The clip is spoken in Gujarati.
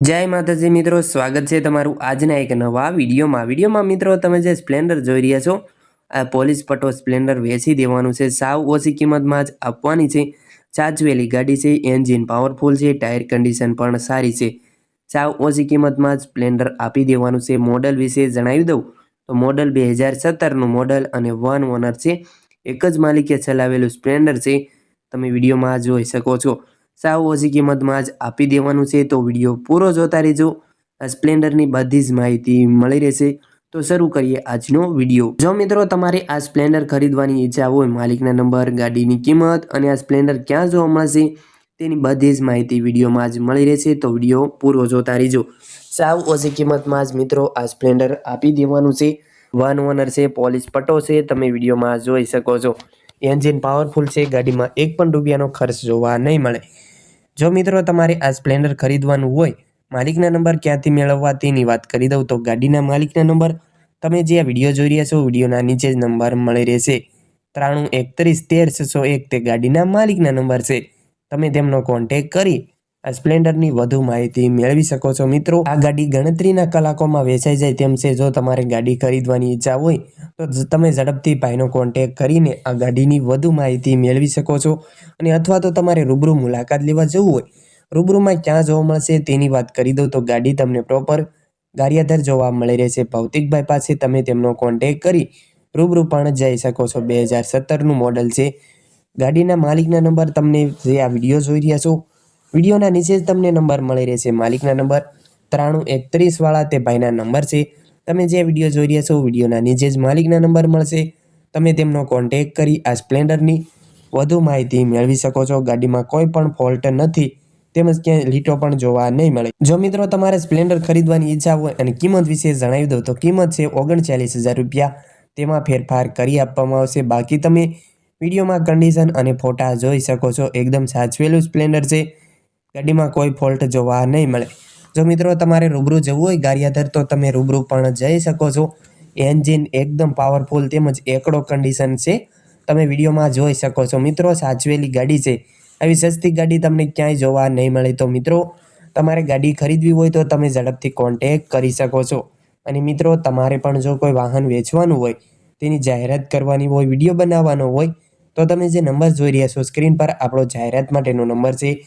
જય માતાજી મિત્રો, સ્વાગત છે તમારું આજના એક નવા વિડીયોમાં. વિડીયોમાં મિત્રો, તમે જે સ્પ્લેન્ડર જોઈ રહ્યા છો, આ પોલીસ પટો સ્પ્લેન્ડર વેચી દેવાનું છે. સાવ ઓછી કિંમતમાં જ આપવાની છે. સાચવેલી ગાડી છે, એન્જિન પાવરફુલ છે, ટાયર કન્ડિશન પણ સારી છે. સાવ ઓછી કિંમતમાં જ સ્પ્લેન્ડર આપી દેવાનું છે. મોડલ વિશે જણાવી દઉં. તો મોડલ બે હજાર સત્તરનું મોડલ અને વન ઓનર છે. એક જ માલિકે ચલાવેલું સ્પ્લેન્ડર છે. તમે વિડીયોમાં જોઈ શકો છો. સાવ ઓછી કિંમતમાં જ આપી દેવાનું છે. તો વીડિયો પૂરો જોતા રહેજો. આ સ્પ્લેન્ડરની બધી જ માહિતી મળી રહેશે. તો શરૂ કરીએ આજનો વીડિયો. જો મિત્રો તમારે આ સ્પ્લેન્ડર ખરીદવાની ઈચ્છા હોય, માલિકના નંબર, ગાડીની કિંમત અને આ સ્પ્લેન્ડર ક્યાં જોવા મળશે, તેની બધી જ માહિતી વિડીયોમાં જ મળી રહેશે. તો વીડિયો પૂરો જોતા રહેજો. સાવ ઓછી કિંમતમાં જ મિત્રો આ સ્પ્લેન્ડર આપી દેવાનું છે. વન ઓનર છે, પોલીસ પટ્ટો છે, તમે વિડીયોમાં જોઈ શકો છો. એન્જિન પાવરફુલ છે, ગાડીમાં એક પણ રૂપિયાનો ખર્ચ જોવા નહીં મળે. જો મિત્રો તમારે આ સ્પ્લેન્ડર ખરીદવાનું હોય, માલિકના નંબર ક્યાંથી મેળવવા તેની વાત કરી દઉં તો ગાડીના માલિકના નંબર. તમે જે આ વીડિયો જોઈ રહ્યા છો, વિડીયોના નીચે જ નંબર મળી રહેશે. ત્રાણું એકત્રીસ તેર છસો એક તે ગાડીના માલિકના નંબર છે. તમે તેમનો કોન્ટેક કરી સ્પ્લેન્ડરની વધુ માહિતી મેળવી શકો છો મિત્રો. આ ગાડી ગણતરીના કલાકોમાં વેચાઈ જાય તેમ છે. જો તમારે ગાડી ખરીદવાની ઈચ્છા હોય, તો તમે ઝડપથી ભાઈનો કોન્ટેક કરીને આ ગાડીની વધુ માહિતી મેળવી શકો છો. અને અથવા તો તમારે રૂબરૂ મુલાકાત લેવા જવું હોય, રૂબરૂમાં ક્યાં જોવા મળશે તેની વાત કરી દઉં તો ગાડી તમને પ્રોપર ગારિયાધર જોવા મળી રહેશે. ભૌતિકભાઈ પાસે તમે તેમનો કોન્ટેક કરી રૂબરૂ પણ જઈ શકો છો. બે હજાર સત્તરનું મોડલ છે. ગાડીના માલિકના નંબર તમને જે આ વીડિયો જોઈ રહ્યા છો વિડીયોના નીચે જ તમને નંબર મળી રહેશે. માલિકના નંબર ત્રાણું એકત્રીસવાળા તે ભાઈના નંબર છે. તમે જે વીડિયો જોઈ રહ્યા છો, વિડીયોના નીચે જ માલિકના નંબર મળશે. તમે તેમનો કોન્ટેક કરી આ સ્પ્લેન્ડરની વધુ માહિતી મેળવી શકો છો. ગાડીમાં કોઈ પણ ફોલ્ટ નથી, તેમજ ક્યાંય લીટો પણ જોવા નહીં મળે. જો મિત્રો તમારે સ્પ્લેન્ડર ખરીદવાની ઈચ્છા હોય અને કિંમત વિશે જણાવી દઉં તો કિંમત છે ઓગણચાલીસ હજાર રૂપિયા. તેમાં ફેરફાર કરી આપવામાં આવશે. બાકી તમે વિડીયોમાં કન્ડિશન અને ફોટા જોઈ શકો છો. એકદમ સાચવેલું સ્પ્લેન્ડર છે. ગાડીમાં કોઈ ફોલ્ટ જોવા નહીં મળે. જો મિત્રો તમારે રૂબરૂ જવું હોય, ગારિયાધર તો તમે રૂબરૂ પણ જઈ શકો છો. એન્જિન એકદમ પાવરફુલ તેમજ એકડો કન્ડિશન છે. તમે વિડીયોમાં જોઈ શકો છો. મિત્રો, સાચવેલી ગાડી છે. આવી સસ્તી ગાડી તમને ક્યાંય જોવા નહીં મળે. તો મિત્રો, તમારે ગાડી ખરીદવી હોય તો તમે ઝડપથી કોન્ટેક કરી શકો છો. અને મિત્રો, તમારે પણ જો કોઈ વાહન વેચવાનું હોય, તેની જાહેરાત કરવાની હોય, વીડિયો બનાવવાનો હોય, તો તમે જે નંબર જોઈ રહ્યા છો, સ્ક્રીન પર આપણો જાહેરાત માટેનો નંબર છે.